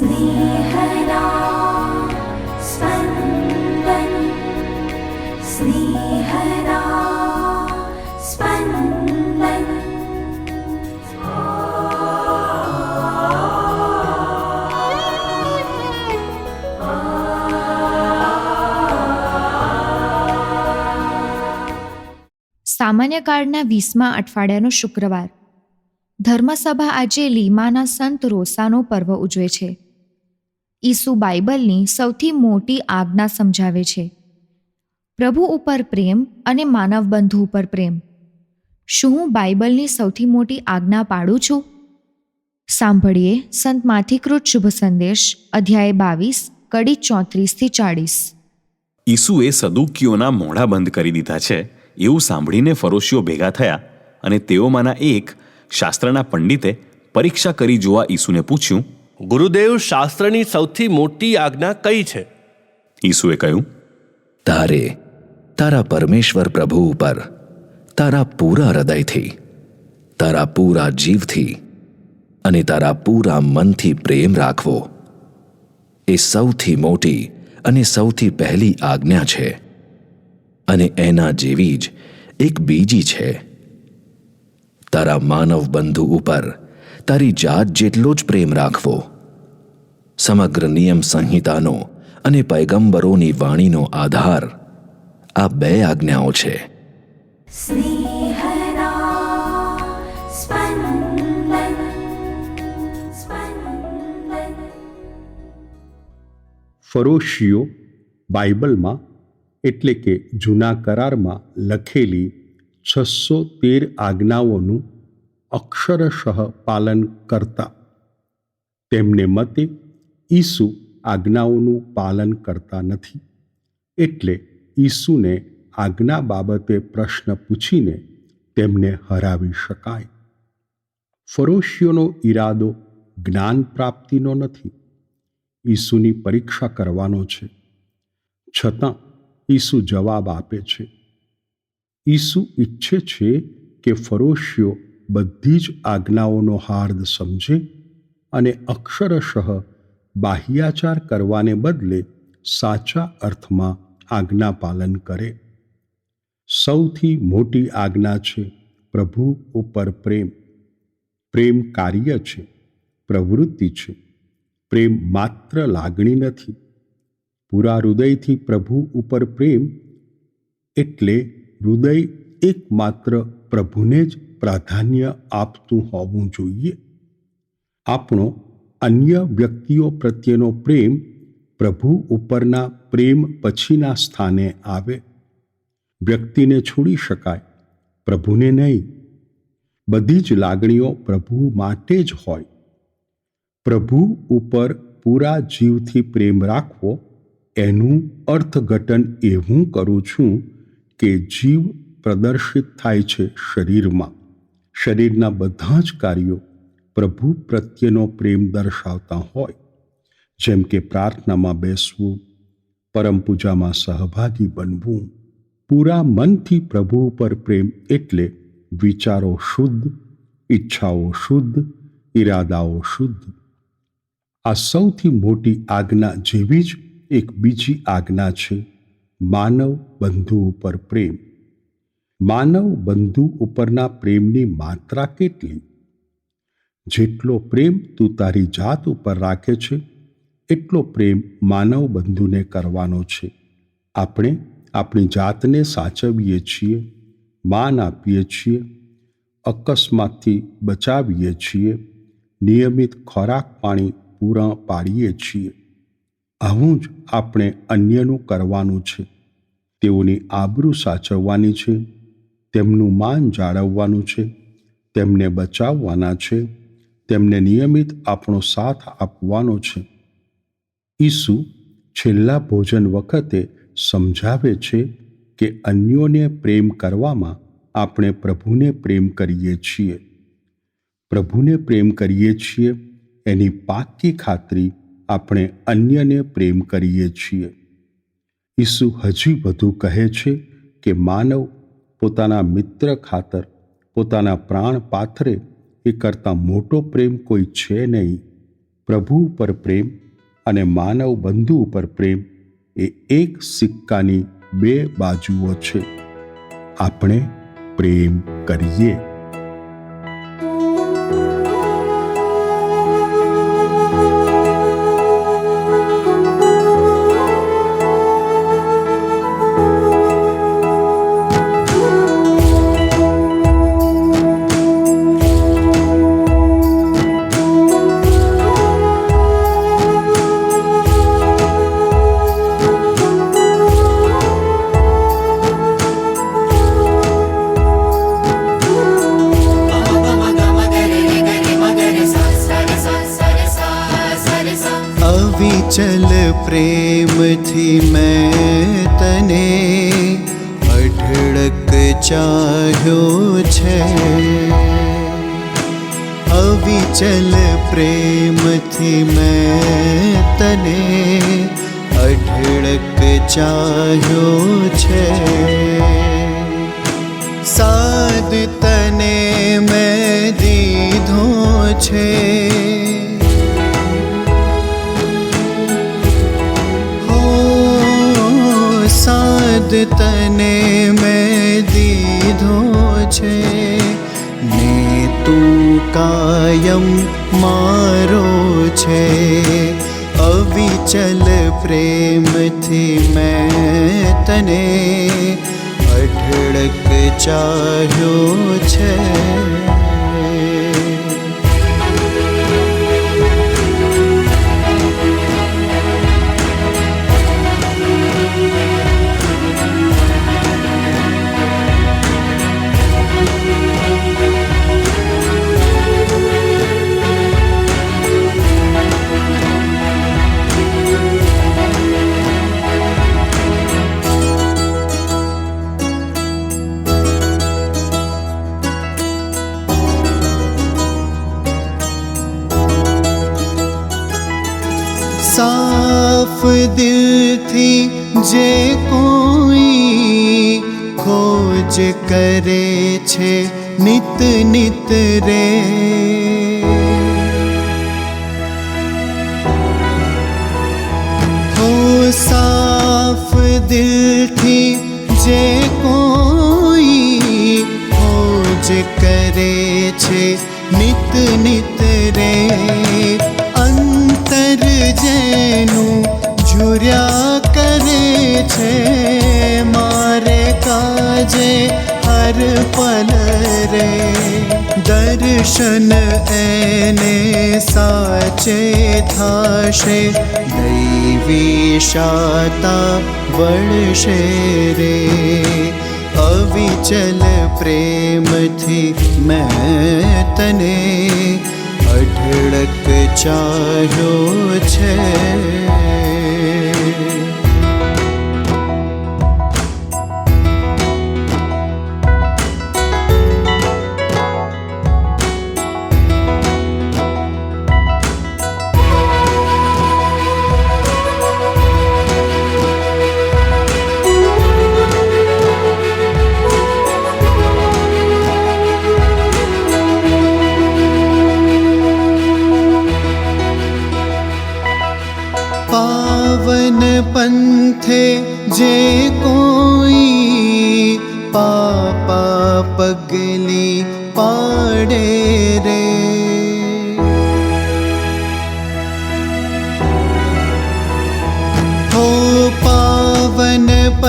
स्नेहदा स्पन्दन् स्नेहदा स्पन्दन् સામાન્ય કાળના વીસમા અઠવાડિયાનો શુક્રવાર ધર્મસભા આજે લીમાના સંત રોસાનો પર્વ ઉજવે છે ઈસુ બાઇબલની સૌથી મોટી આજ્ઞા સમજાવે છે. પ્રભુ ઉપર પ્રેમ અને માનવ બંધુ ઉપર પ્રેમ. શું હું બાઇબલની સૌથી મોટી આજ્ઞા પાડું છું? સાંભળીએ સંત માથીકૃત શુભ સંદેશ, અધ્યાય બાવીસ, કડી ચોત્રીસથી ચાળીસ. ઈસુએ સદુકીઓના મોઢા બંધ કરી દીધા છે, એવું સાંભળીને ફરોશીઓ ભેગા થયા અને તેઓમાંના એક શાસ્ત્રના પંડિતે પરીક્ષા કરી જોવા ઈસુને પૂછ્યું ગુરુદેવ શાસ્ત્રની સૌથી મોટી આજ્ઞા કઈ છે? ઈસુએ કહ્યું તારે તારા પરમેશ્વર પ્રભુ ઉપર તારા પૂરા હૃદયથી તારા પૂરા જીવથી અને તારા પૂરા મનથી પ્રેમ રાખવો એ સૌથી મોટી અને સૌથી પહેલી આજ્ઞા છે અને એના જેવી જ એક બીજી છે. તારા માનવ બંધુ ઉપર તારી જાત જેટલો જ પ્રેમ રાખવો સમગ્ર નિયમ સંહિતાનો અને પૈગંબરોની વાણીનો આધાર. આ બે આજ્ઞાઓ છે. ફરોશીઓ બાઇબલમાં એટલે કે જૂના કરારમાં લખેલી છસો તેર આજ્ઞાઓનું અક્ષરશઃ પાલન કરતા. તેમને મતે ઈસુ આજ્ઞાઓનું પાલન કરતા નથી. એટલે ઈસુને આજ્ઞા બાબતે પ્રશ્ન પૂછીને તેમને હરાવી શકાય. ફરોશીઓનો ઈરાદો જ્ઞાન પ્રાપ્તિનો નથી. ઈસુની પરીક્ષા કરવાનો છે. છતાં ઈસુ જવાબ આપે છે. ઈસુ ઈચ્છે છે કે ફરોશીઓ બધી જ આજ્ઞાઓનો હાર્દ સમજે અને અક્ષરશઃ બાહ્યાચાર કરવાને બદલે સાચા અર્થમાં આજ્ઞા પાલન કરે. સૌથી મોટી આજ્ઞા છે પ્રભુ ઉપર પ્રેમ. પ્રેમ કાર્ય છે, પ્રવૃત્તિ છે. પ્રેમ માત્ર લાગણી નથી. પૂરા હૃદયથી પ્રભુ ઉપર પ્રેમ એટલે હૃદય એકમાત્ર પ્રભુને જ પ્રાધાન્ય આપતું હોવું જોઈએ. આપણો અન્ય વ્યક્તિઓ પ્રત્યેનો પ્રેમ પ્રભુ ઉપરના પ્રેમ પછીના સ્થાને આવે. વ્યક્તિને છોડી શકાય, પ્રભુને નહીં. બધી જ લાગણીઓ પ્રભુ માટે જ હોય. પ્રભુ ઉપર પૂરા જીવથી પ્રેમ રાખવો, એનું અર્થઘટન એવું કરું છું કે જીવ પ્રદર્શિત થાય છે શરીરમાં. શરીરના બધા જ કાર્યો પ્રભુ પ્રત્યેનો પ્રેમ દર્શાવતા હોય. જેમ કે પ્રાર્થનામાં બેસવું, પરમ પૂજામાં સહભાગી બનવું, પૂરા મનથી પ્રભુ ઉપર પ્રેમ એટલે વિચારો શુદ્ધ, ઈચ્છાઓ શુદ્ધ, ઈરાદાઓ શુદ્ધ. આ સૌથી મોટી આજ્ઞા જેવી જ એક બીજી આજ્ઞા છે, માનવ બંધુ ઉપર પ્રેમ. માનવ બંધુ ઉપરના પ્રેમની માત્રા કેટલી? જેટલો પ્રેમ તું તારી જાત ઉપર રાખે છે, એટલો પ્રેમ માનવ બંધુને કરવાનો છે. આપણે આપણી જાતને સાચવીએ છીએ, માન આપીએ છીએ, અકસ્માતથી બચાવીએ છીએ, નિયમિત ખોરાક પાણી પૂરા પાડીએ છીએ. આવું જ આપણે અન્યનું કરવાનું છે. તેઓની આબરૂ સાચવવાની છે, તેમનું માન જાળવવાનું છે, તેમને બચાવવાના છે. તેમને નિયમિત આપણો સાથ આપવાનો છે. ઈસુ છેલ્લા ભોજન વખતે સમજાવે છે કે અન્યોને પ્રેમ કરવામાં આપણે પ્રભુને પ્રેમ કરીએ છીએ. પ્રભુને પ્રેમ કરીએ છીએ એની પાકી ખાતરી આપણે અન્યને પ્રેમ કરીએ છીએ. ઈસુ હજી વધુ કહે છે કે માનવ પોતાના મિત્ર ખાતર, પોતાના પ્રાણ પાથરે એ કરતાં મોટો પ્રેમ કોઈ છે નહીં. પ્રભુ ઉપર પ્રેમ અને માનવ બંધુ ઉપર પ્રેમ એ એક સિક્કાની બે બાજુઓ છે. આપણે પ્રેમ કરીએ. અવિચલ પ્રેમથી મેં તને અઢળક ચાહ્યો છે અવિચલ પ્રેમથી મેં તને અઢળક ચાહ્યો છે સાદ તને મેં દીધો છે સાદ તને મેં દીધો છે. ને તું કાયમ મારો છે. અવિચલ પ્રેમથી મેં તને અઢળક ચાહ્યો છે. જે કોઈ ખોજ કરે છે નિત નિત રે હો સાફ દિલથી જે કોઈ ખોજ કરે છે નિત નિત રે ઝુર્યા કરે છે મારે કાજે હર પલ રે. દર્શન એને સાચે થાશે, દૈવી શાતા વળશે રે. અવિચલ પ્રેમથી મેં તને અઢળક ચાહ્યો છે. day.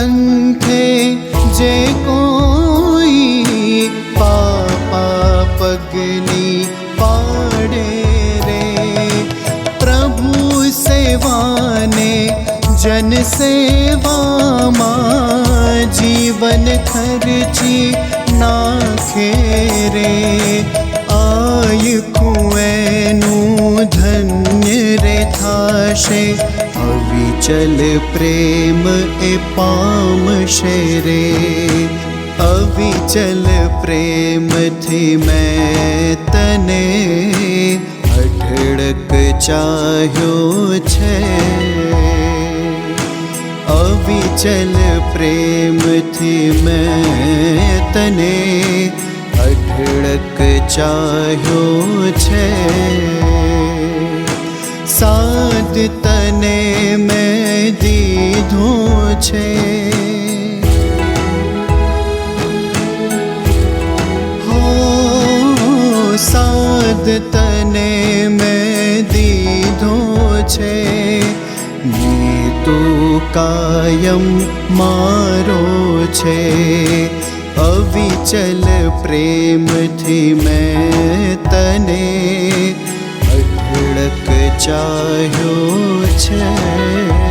पन्थे जे कोई पापा पगली पाडे रे। प्रभु सेवाने जन सेवा जीवनखर्जि ना आय कुवेनु धन्य रे थाशे। અવિચલ પ્રેમ એ પામશે રે અવિચલ પ્રેમથી મેં તને અઢળક ચાહ્યો છે અવિચલ પ્રેમથી મેં તને અઢળક ચાહ્યો છે સાદ તને મેં દીધો છે. હો, સાદ તને મેં દીધો છે. ને તું કાયમ મારો છે. અવિચલ પ્રેમથી મેં તને અઢળક ચાહ્યો છે.